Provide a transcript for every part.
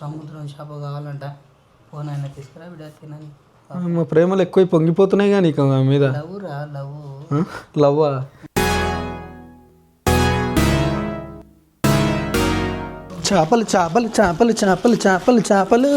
సముద్రం చేప కావాలంట. అయినా తీసుకురా బిడ్డ తినని మా ప్రేమలు ఎక్కువ పొంగిపోతున్నాయి కానీ నీకు ఆమె మీద. లవ్ రా లవ్? లవ్వా? చేపలు చేపలు చేపలు చేపలు చేపలు చేపలు.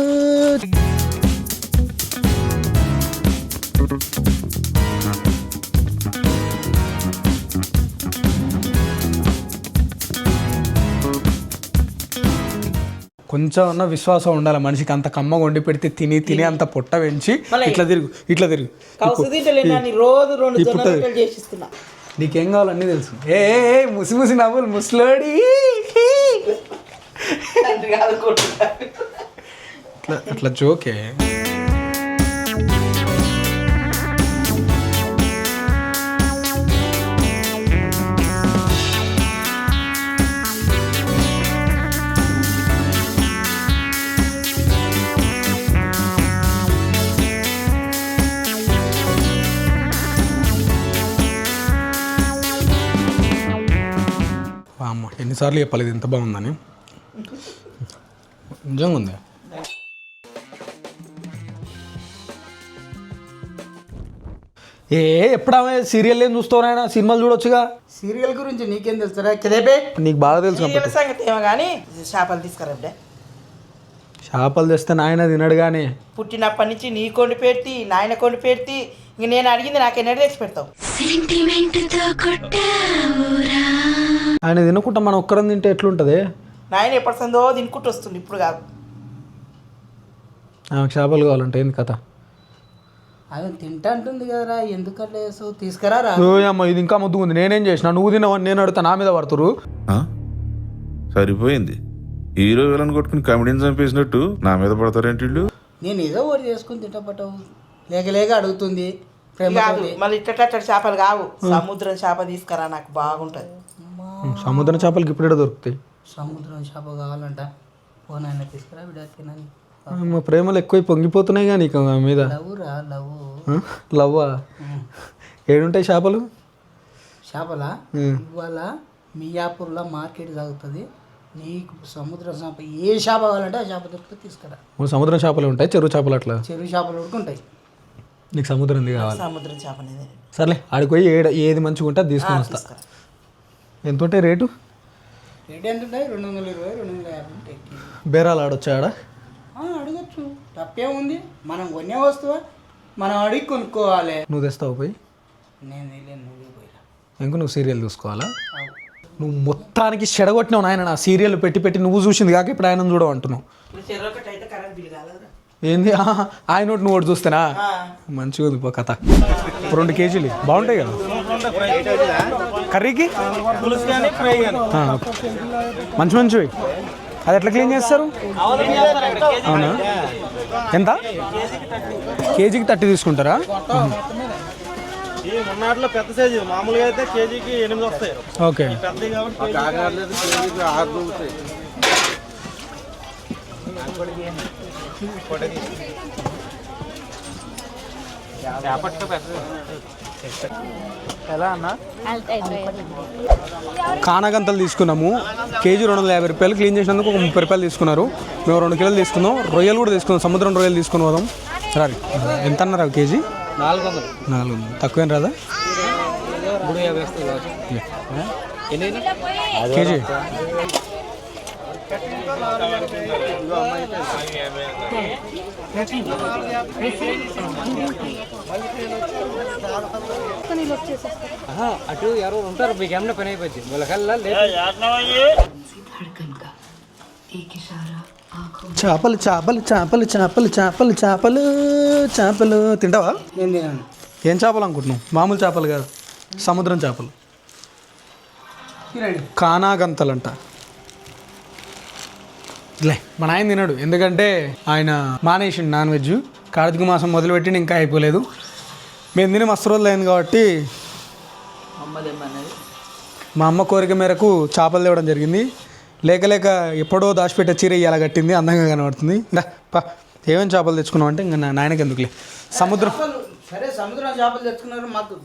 కొంచెం ఉన్న విశ్వాసం ఉండాలి. మనిషికి అంత కమ్మ వండి పెడితే తిని తిని అంత పొట్ట పెంచి ఇట్లా తిరుగు ఇట్లా తిరుగు. నీకేం కావాలన్నీ తెలుసు. ఏ ముసి ముసి నవ్వులు ముసలోడి. అట్లా అట్లా జోకే. అమ్మ ఎన్నిసార్లు చెప్పాలి ఇది ఎంత బాగుందని? నిజంగా ఉంది. ఏ ఎప్పుడమే సీరియల్ ఏం చూస్తావునైనా సినిమాలు చూడొచ్చుగా? సీరియల్ గురించి నీకేం తెలుసురా కిదేపే నీకు బాగా తెలుసు సీరియల్ సంగతి ఏమో కానీ చేపలు తీసుకురా చేపలు తెస్తే నాయన తినడు కానీ పుట్టినప్పటి నుంచి నీ కొండి పెట్టి నాయన కొండి పెట్టి ఇంక నేను అడిగింది నాకు ఎన్నడూ తెచ్చి పెడతావు? సెంటిమెంట్తో కొట్టావురా. ఆయన తినకుండా మనం ఒక్కరం తింటే ఎట్లుంటుంది? నాయన ఎప్పటి సందో తినుకుంటూ వస్తుంది ఇప్పుడు కాదు. ఆమెకు చేపలు కావాలంటే ఏంది కథ? అవి తింటా అంటుంది కదరా ఎందుకట్లా చేస్తావు? తీసుకురా రా ఓ అమ్మ ఇది ఇంకా ముద్దు ఉంది. నేనేం చేసిన నువ్వు తినవని నేను అడుగుతా నా మీద పడుతురు ఆ? సరిపోయింది. హీరో విలన్ కొట్టుకుని కమెడీని చంపేసినట్టు నా మీద పడతారేంటి వీళ్ళు? నేను ఏదో ఒకటి చేసుకుని తింటపట్టవు లేక లేక అడుగుతుంది కాదు మళ్ళీ ఇట్ట చేపలు కావు. సముద్రం చేప తీసుకురా నాకు బాగుంటది. సముద్రం చేపలకి ఇప్పుడే దొరుకుతాయి. సముద్రం చేప కావాలంట. ఫోన్ తీసుకురా బిడ్డ తినని మా ప్రేమలు ఎక్కువ పొంగిపోతున్నాయి కానీ నీకు ఆమె మీద. లవ్ రా లవ్? లవ్వా? ఏడుంటాయి చేపలు? చేపల. ఇవాళ మియాపూర్లో మార్కెట్ సాగుతుంది నీకు సముద్ర చేప ఏ చేప కావాలంటే ఆ చేప దొరికితే తీసుకురా. సముద్రం చేపలు ఉంటాయి చెరువు చేపలు అట్లా? చెరువు చేపలు ఉడుకుంటాయి నీకు సముద్రంది కావాలి. సముద్రం చేప అనేది. సర్లే ఆడికి పోయి ఏడ ఏది మంచిగా ఉంటే తీసుకొని వస్తా. ఎంత ఉంటాయి రేటు? రేట్ ఎంత ఉంటాయి రెండు వందల ఇరవై రెండు వందల యాభై ఉంటాయి బేరాలు ఆడొచ్చా ఆడ? అడగచ్చు. తప్పేముంది మనం కొనే వస్తువా? మనం అడిగి కొనుక్కోవాలి. నువ్వు తెస్తావు పోయి? నేను తెలియను నువ్వే పోయిరా. ఇంకో నువ్వు సీరియల్ చూసుకోవాలా? నువ్వు మొత్తానికి చెడగొట్టినావు నాయన నా సీరియల్ పెట్టి పెట్టి నువ్వు చూసింది కాక ఇప్పుడు ఆయన చూడవు అంటున్నావు. ఏంది? ఆయన ఒకటి నువ్వు ఒకటి చూస్తేనా? మంచిగా ఉంది కథ. రెండు కేజీలు బాగుంటాయి కదా? కర్రీకి? మంచి మంచివి. అది ఎట్లా క్లీన్ చేస్తారు? అవునా? ఎంత? కేజీకి థర్టీ తీసుకుంటారా? మొన్నట్లో పెద్ద సైజు. మామూలుగా అయితే కేజీకి ఎనిమిది వస్తాయి. ఓకే. కానగంతలు తీసుకున్నాము. కేజీ రెండు వందల యాభై రూపాయలు క్లీన్ చేసినందుకు ఒక ముప్పై రూపాయలు తీసుకున్నారు. మేము రెండు కిలోలు తీసుకుందాం రొయ్యలు కూడా తీసుకుందాం సముద్రం రొయ్యలు తీసుకుని పోదాం. సరే ఎంత అన్నారు అవి కేజీ? నాలుగు వందలు నాలుగు వందలు తక్కువేం రాదా? కేజీ? అటు ఎవరు ఉంటారు మీకు ఏమన్నా పని అయిపోద్ది వాళ్ళకల్లా చేపలు చేపలు చేపలు చేపలు చేపలు చేపలు చేపలు. తింటావా? నేను తినను. ఏం చేపలు అనుకుంటున్నావు? మామూలు చేపలు కాదు. సముద్రం చేపలు. తినండి. కానాగంతలంట. లే మన ఆయన తినడు. ఎందుకంటే ఆయన మానేసిండు నాన్ వెజ్. కార్తీక మాసం మొదలుపెట్టి ఇంకా అయిపోలేదు. మేము తిని మస్తు రోజులు అయింది కాబట్టి మా అమ్మ కోరిక మేరకు చేపలు తేవడం జరిగింది. లేక లేక ఎప్పుడో దాచిపెట్టే చీర ఇయ్యాల కట్టింది అందంగా కనబడుతుంది. ఏమేమి చేపలు తెచ్చుకున్నాం అంటే ఇంకా నా- నాయనకి ఎందుకులే. సముద్రం చేపలు సరే సముద్రం చేపలు తెచ్చుకున్నారు మాకు.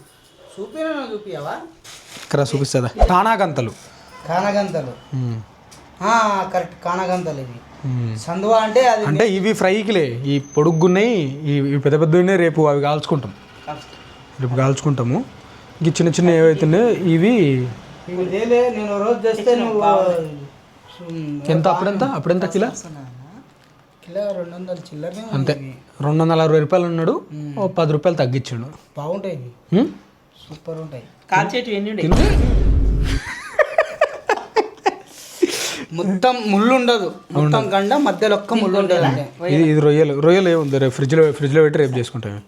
చూపినా చూపియావా? ఇక్కడ చూపిస్తుందా? కానాగంతలు. కానగంతలు. కరెక్ట్ కానగంతలు ఇవి. సందువా అంటే అంటే ఇవి ఫ్రైకిలే. ఈ పొడుగున్నాయి ఇవి పెద్ద పెద్ద ఉన్నాయి రేపు అవి కాల్చుకుంటాం. రేపు కాల్చుకుంటాము. ఇంక చిన్న చిన్న ఏవైతున్నాయో ఇవి ఎంత? అప్పుడెంత? అప్పుడెంత కిలో. అంతే. రెండు వందల అరవై రూపాయలు ఉన్నాడు ఓ పది రూపాయలు తగ్గించాడు. బాగుంటాయి? సూపర్ ఉంటాయి. కాల్చేటి ఎన్ని ఉంటాయి తిను. మొత్తం ముళ్ళు ఉండదు. మొత్తం గండ మధ్యలో ఒక్క ముళ్ళు ఉండదు. ఇది ఇది రొయ్యలు. రొయ్యలు ఏముంది? రేపు ఫ్రిడ్జ్లో ఫ్రిడ్జ్లో పెట్టి రేపు చేసుకుంటాం.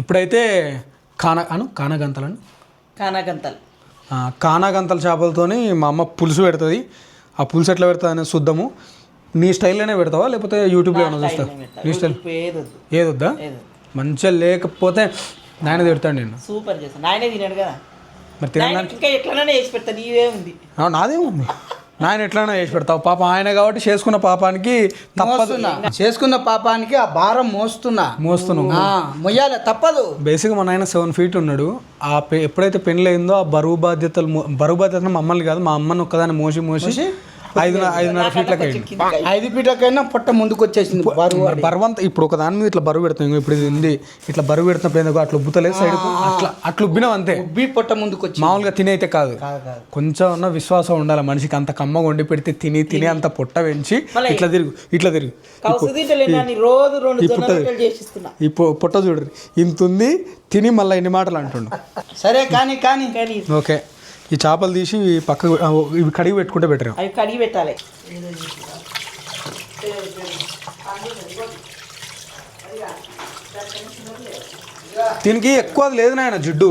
ఇప్పుడైతే కాన అను కానగంతలను కానాగంతలు. కానాగంతల చేపలతోని మా అమ్మ పులుసు పెడుతుంది. ఆ పులుసు ఎట్లా పెడుతుంది అనేది చూద్దాము నీ స్టైల్లోనే పెడతావా? లేకపోతే యూట్యూబ్లో ఏమైనా చూస్తావా నీ స్టైల్ ఏదొద్దు. ఏదొద్దా? మంచిగా లేకపోతే నాయన తిడతాడు నేను సూపర్ చేస్తాను నాయనే తినాడు కదా. మరి తినడానికి ఇంకా ఎట్లనే చేసి పెడతా. నీవే ఉంది. నాదేముంది నాయన ఎట్లైనా చేసి పెడతావు. పాప ఆయన కాబట్టి చేసుకున్న పాపానికి తప్పదు. చేసుకున్న పాపానికి ఆ భారం మోస్తున్నా. మోస్తున్నావు ఆ, మొయ్యాలి తప్పదు. బేసిక్గా మా నాయన సెవెన్ ఫీట్ ఉన్నాడు. ఆ ఎప్పుడైతే పెళ్ళి అయిందో ఆ బరువు బాధ్యతలు బరువు బాధ్యతలు మమ్మల్ని కాదు మా అమ్మని ఒక్కదాన్ని మోసి మోసి ఐదు ఐదున్నర ఫీట్లకు అయింది. ఐదు పీటకైనా పొట్ట ముందుకు వచ్చేసింది బరువు మరి బరువు అంతా ఇప్పుడు ఒక దాని మీద ఇట్లా బరువు పెడతాం ఇంకో ఇప్పుడు ఇది ఉంది. ఇట్లా బరువు పెడుతున్నప్పుడు ఎందుకు అట్లా ఉబ్బుతలేదు సైడ్ అట్లా అట్లా ఉబ్బినాం అంతే. ఉబ్బి పొట్ట ముందుకు వచ్చింది. మామూలుగా తినైతే కాదు. కాదు కాదు. కొంచెం ఉన్న విశ్వాసం ఉండాలి మనిషికి. అంత కమ్మగా వండి పెడితే తిని తిని అంత పొట్ట పెంచి ఇట్లా తిరుగు. ఇట్లా తిరుగు. రోజు రెండు ఈ పుట్ట చూడరు ఇంత ఉంది తిని మళ్ళీ ఇన్ని మాటలు అంటుండు. సరే కానీ. కానీ. ఓకే. ఈ చేపలు తీసి పక్కకు ఆ, ఇవి కడిగి పెట్టుకుంటే బెటర్ అవి కడిగి పెట్టాలి. దీనికి ఎక్కువ అది లేదు నాయన జిడ్డు.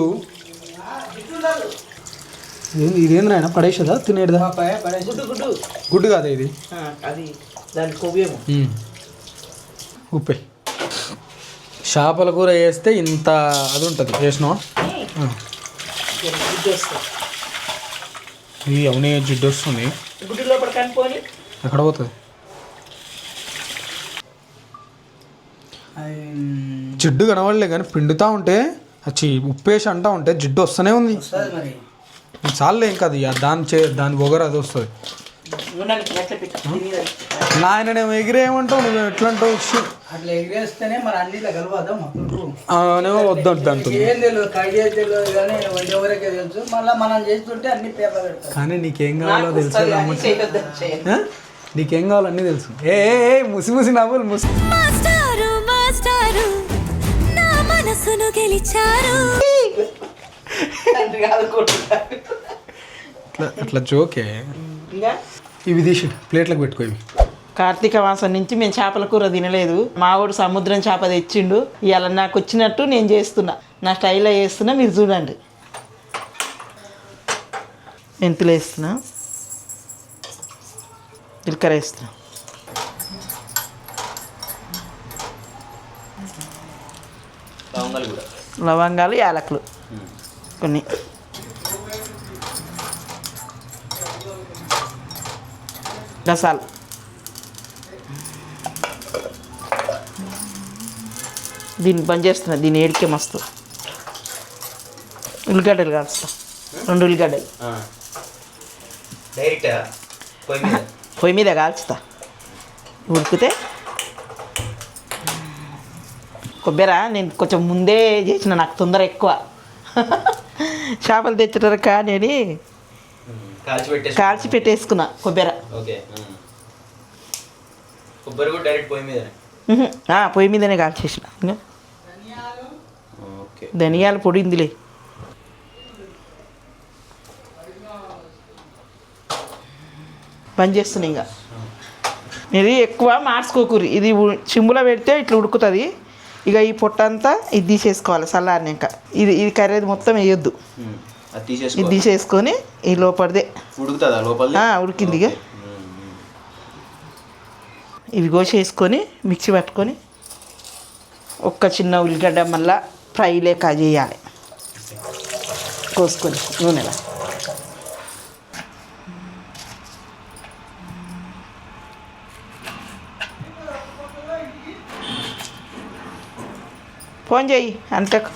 ఏంది ఇదేంది నాయన పడేసేదా? తినేదా? గుడ్డు గుడ్డు. గుడ్డు కాదా ఇది? ఆ, అది దాని కొవ్వేమో. మ్మ్. ఉప్పే. చేపల కూర వేస్తే ఇంత అది ఉంటుంది వేసినావా ఇది అవునే జిడ్డు వస్తుంది గుడ్డు లోపల కనుక్కొని ఎక్కడ పోతుంది? జిడ్డు కనబడలే కానీ పిండుతా ఉంటే వచ్చి ఉప్పేసి అంటా ఉంటే జిడ్డు వస్తూనే ఉంది. చాలే ఇంకా అది దాని చే దాని పొగరు అది వస్తుంది. నాయననేమో ఎగిరేయమంటావు నువ్వు ఎట్లా అంటావు? షూ. అట్లా ఎగిరేస్తేనే మరి అన్నిట్లో కలవదా మొత్తం? వద్దంటుంది అంటుంది. ఏం తెలియదు కడిగే తెలియదు కానీ వండే వరకే తెలుసు. మళ్ళీ మనం చేస్తుంటే అన్ని పెడతాం కానీ నీకేం కావాలో తెలుసు? నీకేం కావాలో అన్నీ తెలుసు. ఏ ఏ, ముసి ముసి నవ్వులు ముసి. మాస్టారు మాస్టారు నా మనసును గెలిచారు. అట్లా అట్లా జోకే. ఇంకా? ఇవి తీసి ప్లేట్లకు పెట్టుకో ఇవి. కార్తీక మాసం నుంచి మేము చేపల కూర తినలేదు. మావాడు సముద్రం చేప తెచ్చిండు. ఇవాళ నాకు వచ్చినట్టు నేను చేస్తున్నా. నా స్టైల్లో చేస్తున్నా మీరు చూడండి. మెంతులు వేస్తున్నా. జీలకర్ర వేస్తున్నా. లవంగాలు యాలకులు. కొన్ని. గసాలు దీన్ని బంద్ చేస్తున్నా దీని ఏడికే మస్తు. ఉల్లిగడ్డలు కాస్తా. రెండు ఉల్లిగడ్డలు. డైరెక్ట్? పొయ్యి మీద? పొయ్యి మీద కాల్చుతా. ఉడికితే కొబ్బరి నేను కొంచెం ముందే చేసిన నాకు తొందర ఎక్కువ. చేపలు తెచ్చటారు కానీ కాల్చి పెట్టేసి కాల్చి పెట్టేసుకున్నా కొబ్బరి. కూడా డైరెక్ట్ పొయ్యి మీదనే? కాల్చేసిన. ధనియాల పొడి ఇందులే. బంద్ చేస్తున్నా ఇంకా. ఇది ఎక్కువ మార్చుకోకూరి ఇది చిమ్ములో పెడితే ఇట్లా ఉడుకుతుంది. ఇక ఈ పొట్ట అంతా ఇది తీసేసుకోవాలి చల్లారినాక. ఇది ఇది కర్రీ మొత్తం వేయొద్దు. ఇది తీసేసుకో. తీసేసుకొని ఈ లోపలిదే. ఉడుకుతుందా లోపల ఉడికింది ఇవి కోసేసుకొని మిక్సీ పట్టుకొని ఒక్క చిన్న ఉల్లిగడ్డ మళ్ళా ఫ్రై లేక చేయాలి. కోసుకొని నూనెలో. ఫోన్ చెయ్యి అనితకు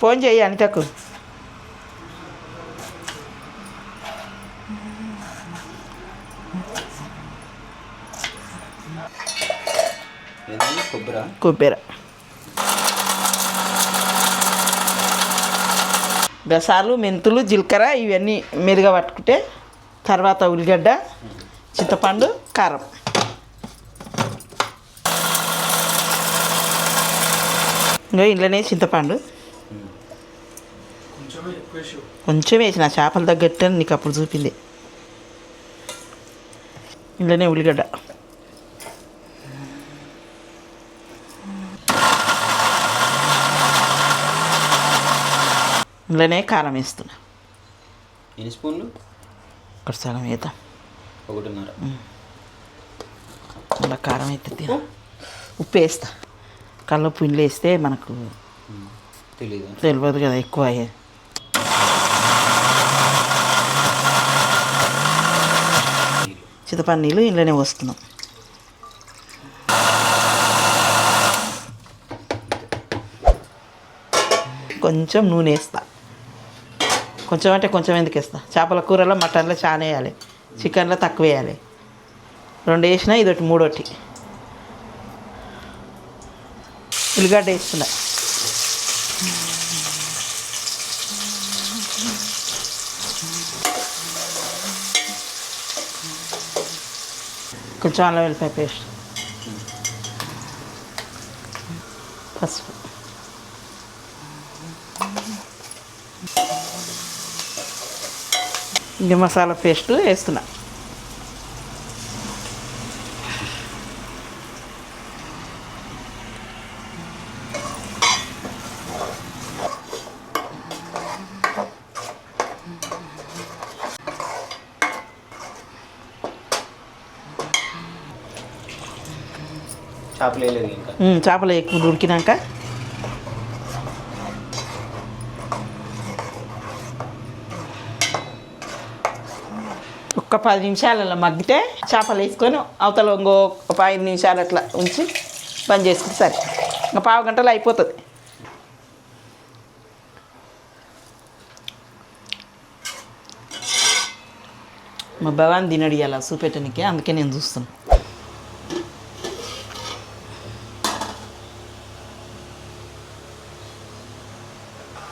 ఫోన్ చెయ్యి అనితకు. కొబ్బరా? కొబ్బరి. గసాలు మెంతులు జీలకర్ర ఇవన్నీ మెరుగా పట్టుకుంటే తర్వాత ఉల్లిగడ్డ చింతపండు కారం. ఇంట్లోనే చింతపండు. కొంచెం వేసిన చేపల తగ్గట్టు నీకు అప్పుడు చూపింది. ఇంట్లోనే ఉల్లిగడ్డ. ఇంట్లోనే కారం వేస్తున్నా. ఎన్ని స్పూన్లు? ఒకటి సగం వేద్దాం. ఒకటిన్నర. ఇలా కారం అయితే తిన. ఉప్పు వేస్తా. కల్లుప్పు ఇంట్లో వేస్తే మనకు తెలియదు తెలియదు కదా ఎక్కువ అయ్యేది చింతపండు నీళ్ళు ఇంట్లోనే పోస్తున్నాం. కొంచెం నూనె వేస్తా. కొంచెం అంటే కొంచెం ఎందుకు వేస్తా? చేపల కూరలో మటన్లో చాలా వేయాలి. చికెన్లో తక్కువ వేయాలి. రెండు వేసినా ఇదొకటి మూడోటి ఉల్లిగడ్డ వేస్తున్నా. కొంచెం అల్లం వెల్లిపాయ పేస్ట్ పసుపు ఇది మసాలా పేస్ట్ వేస్తున్నాను చేపలు వేయలేదు ఇంకా చేపలు ఎక్కువ ఉడికినాక ఒక్క పది నిమిషాలలో మగ్గితే చేపలు వేసుకొని అవతల ఇంకో ఒక ఐదు నిమిషాలు అట్లా ఉంచి బంద్ చేసుకుంటే సరే. ఇంకా పావు గంటలో అయిపోతుంది. మా భవాన్ తినడు ఇలా చూపెట్టడానికి అందుకే నేను చూస్తున్నాను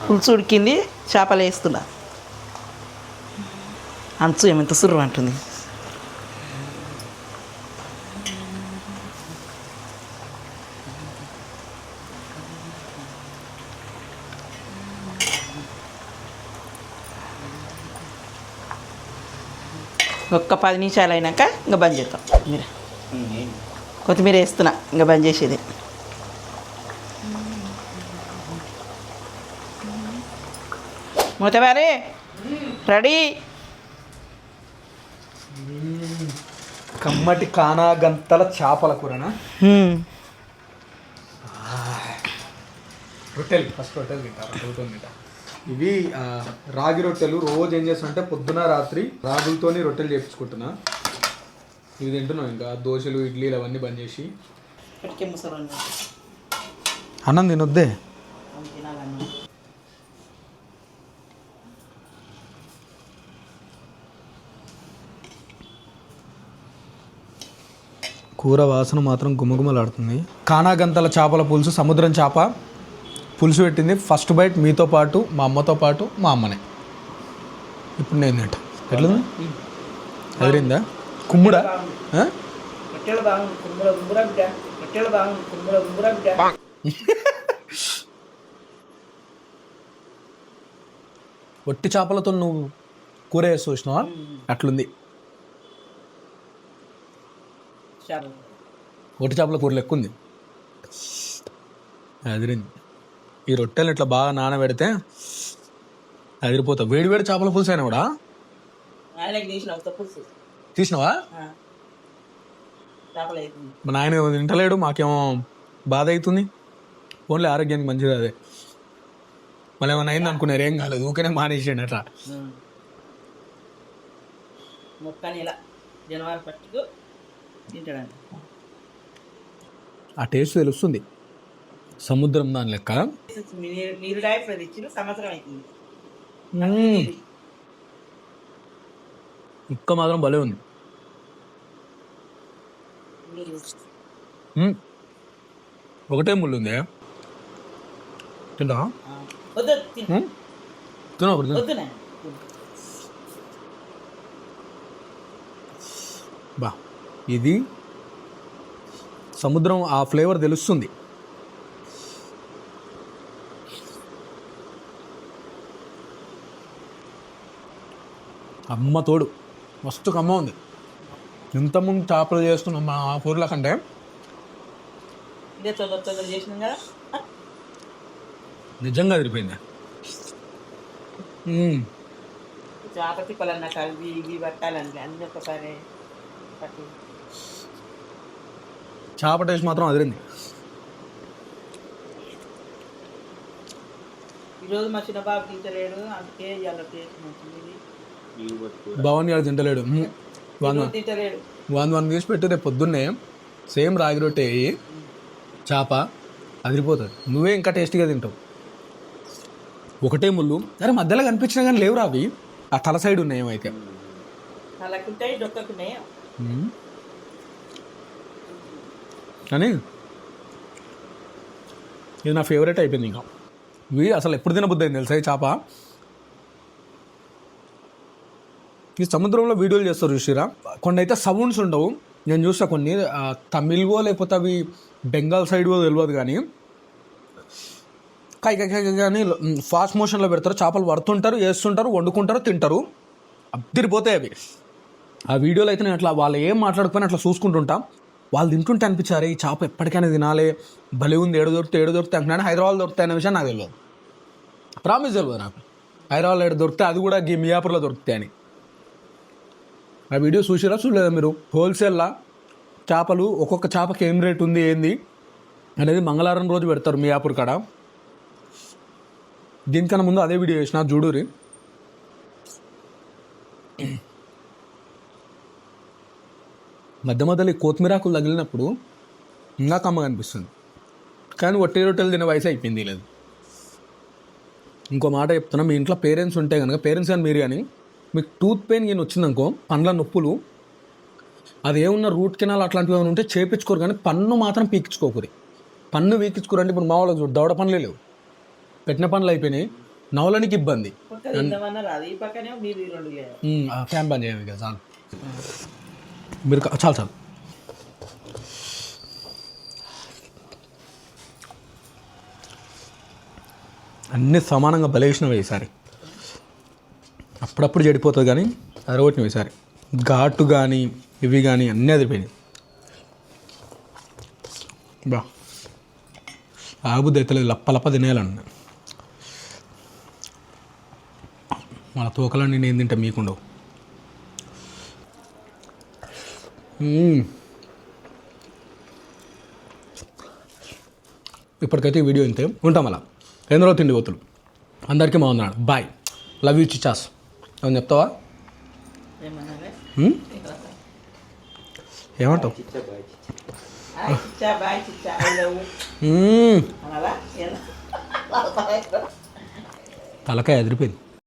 పులుసు ఉడికింది చేపలు వేస్తున్నా. అంచు ఏమంత సుర్రు అంటుంది. ఒక్క పది నిమిషాలు అయినాక ఇంకా బంద్ చేద్దాం. మీరు? కొత్తిమీర వేస్తున్నా ఇంకా బంద్ చేసేది. మూతవారి రెడీ కమ్మటి కానా గంతల చేపల కూరనా? హ్మ్. రొట్టెలు ఫస్ట్ రొట్టెలు తింటా రొట్టెలతో తింటా. ఇవి ఆ, రాగి రొట్టెలు రోజు ఏం చేస్తున్నా పొద్దున రాత్రి రాగులతోని రొట్టెలు చేపించుకుంటున్నా. ఇవి తింటున్నాం ఇంకా దోశలు ఇడ్లీలు అవన్నీ బంద్ చేసి. అన్నం తినొద్దే? కూర వాసన మాత్రం గుమగుమలాడుతుంది. కానాగంతల చేపల పులుసు సముద్రం చేప పులుసు పెట్టింది. ఫస్ట్ బైట్ మీతో పాటు మా అమ్మతో పాటు మా అమ్మనే. ఇప్పుడు నేను తింటా. ఎట్లుంది? అదిరిందా? కుమ్ముడా? ఒట్టి చేపలతో నువ్వు కూర వేసి చూసినావా అట్లుంది చాలు ఒట్టి చేపల కూర లెక్క ఉంది. అదిరింది. ఈ రొట్టెలు ఇట్లా బాగా నానబెడితే అదిరిపోతావు వేడి వేడి చేపల పులుసు అయినా కూడా? తీసినావా? మా నాయన తింటలేడు మాకేమో బాధ అవుతుంది ఓన్లీ ఆరోగ్యానికి మంచిది అదే. మళ్ళీ ఏమైనా అయింది అనుకున్నారు ఏం కాలేదు ఊకనే మానేసాడు అట్లా. జనవరి పట్టుకు తింటాడంట. ఆ టేస్ట్ తెలుస్తుంది. సముద్రం దాని లెక్క. నీరు ఇచ్చిన సంవత్సరం అవుతుంది ముక్క మాత్రం భలే ఉంది. ఒకటే ముళ్ళు ఉంది? తింటా వద్దు తిను. తిన ఒకటి తిను. వద్దు నాయన. బా ఇది సముద్రం ఆ ఫ్లేవర్ తెలుస్తుంది. అమ్మ తోడు. మస్తు కమ్మ ఉంది. ఇంతకుముందు చేపలు చేస్తున్నాం మా ఊర్ల కంటే నిజంగా అదిరిపోయింది. చేప తిప్పాలన్నా కలిపి ఇవి పట్టాలండి అన్ని ఒకసారి చేప టేస్ట్ మాత్రం అదిరింది. ఈరోజు మా చిన్న బాబు తింటలేడు అందుకే ఇవాళ టేస్ట్ మంచిది భవన్ గారు తింటలేడు. వన్ తింటలేడు. వన్ వన్ తీసి పెట్టి రేపు పొద్దున్నే సేమ్ రాగి రొట్టె వేయి చేప అదిరిపోతుంది. నువ్వే ఇంకా టేస్టీగా తింటావు. ఒకటే ముళ్ళు. అరే మధ్యలో కనిపించినా కానీ లేవురా అవి. ఆ తల సైడ్ ఉన్నాయి ఏమైతే డొక్కకున్నాయి. కానీ ఇది నా ఫేవరెట్ అయిపోయింది ఇంకా. ఇవి అసలు ఎప్పుడు తినబుద్ది అయింది తెలుసా ఈ చేప? ఈ సముద్రంలో వీడియోలు చేస్తారు చూసిరా కొన్ని అయితే సౌండ్స్ ఉండవు. నేను చూస్తా కొన్ని తమిళ్వో లేకపోతే అవి బెంగాల్ సైడ్వో తెలియదు కానీ కై కై కానీ ఫాస్ట్ మోషన్లో పెడతారు. చేపలు పడుతుంటారు వేస్తుంటారు వండుకుంటారు తింటారు. అద్దరిపోతాయి అవి. ఆ వీడియోలో అయితే నేను అట్లా వాళ్ళు ఏం మాట్లాడుకుని అట్లా చూసుకుంటుంటాం. వాళ్ళు తింటుంటే అనిపించారు ఈ చేప ఎప్పటికైనా తినాలి భలే ఉంది ఏడు దొరికితే ఏడు దొరికితే అంటున్నాను హైదరాబాద్ దొరుకుతాయి అనే విషయం నాకు తెలియదు ప్రామిస్ తెలియదు నాకు. హైదరాబాద్లో ఏడు దొరికితే అది కూడా గీ మియాపూర్లో దొరుకుతాయి అని. ఆ వీడియో చూసిరా చూడలేదా మీరు? హోల్సేల్లా చేపలు ఒక్కొక్క చేపకి ఏం రేట్ ఉంది ఏంది అనేది మంగళవారం రోజు పెడతారు మియాపూర్ కాడ. దీనికన్నా ముందు అదే వీడియో చేసిన చూడురి మధ్య మధ్యలో ఈ కొత్తిమీరాకులు తగిలినప్పుడు ఇంకా కమ్మగా అనిపిస్తుంది. కానీ ఒట్టి రొట్టెలు తినే వయసు అయిపోయింది లేదు. ఇంకో మాట చెప్తున్నా మీ ఇంట్లో పేరెంట్స్ ఉంటే కనుక పేరెంట్స్ కానీ మీరు కానీ మీకు టూత్ పెయిన్ కానీ వచ్చిందనుకో పండ్ల నొప్పులు అది ఏమున్న రూట్ కెనాల్ అట్లాంటివి ఏమైనా ఉంటే చేపించుకోరు కానీ పన్ను మాత్రం పీకించుకోకూరి. పన్ను పీకించుకోరంటే ఇప్పుడు మా వాళ్ళకి చూడు దవడ పనులే లేవు. పెట్టిన పనులు అయిపోయినాయి నవలనికి ఇబ్బంది. ఫ్యాన్ బంద్ కదా మీరు చాలు చాలు. అన్నీ సమానంగా బలేసినవి ఈసారి అప్పుడప్పుడు చెడిపోతుంది కానీ అరగొట్టినవి ఈసారి ఘాటు కానీ ఇవి కానీ అన్నీ అదిరిపోయినాయి. బా. ఆగుద్ది అయితే లేదు లప్ప లప్ప తినేయాలన్న మన తోకలన్నీ నేను తింటా మీకుండవు మ్మ్. ఇప్పటికైతే ఈ వీడియో ఇంతే. ఉంటాం అలా. ఎందరో తిండి పోతులు అందరికీ బాగున్నాడు. బాయ్ లవ్ యూ చిచాస్ అని చెప్తావా? ఏమంటావు? తలకాయ ఎదిరిపోయింది.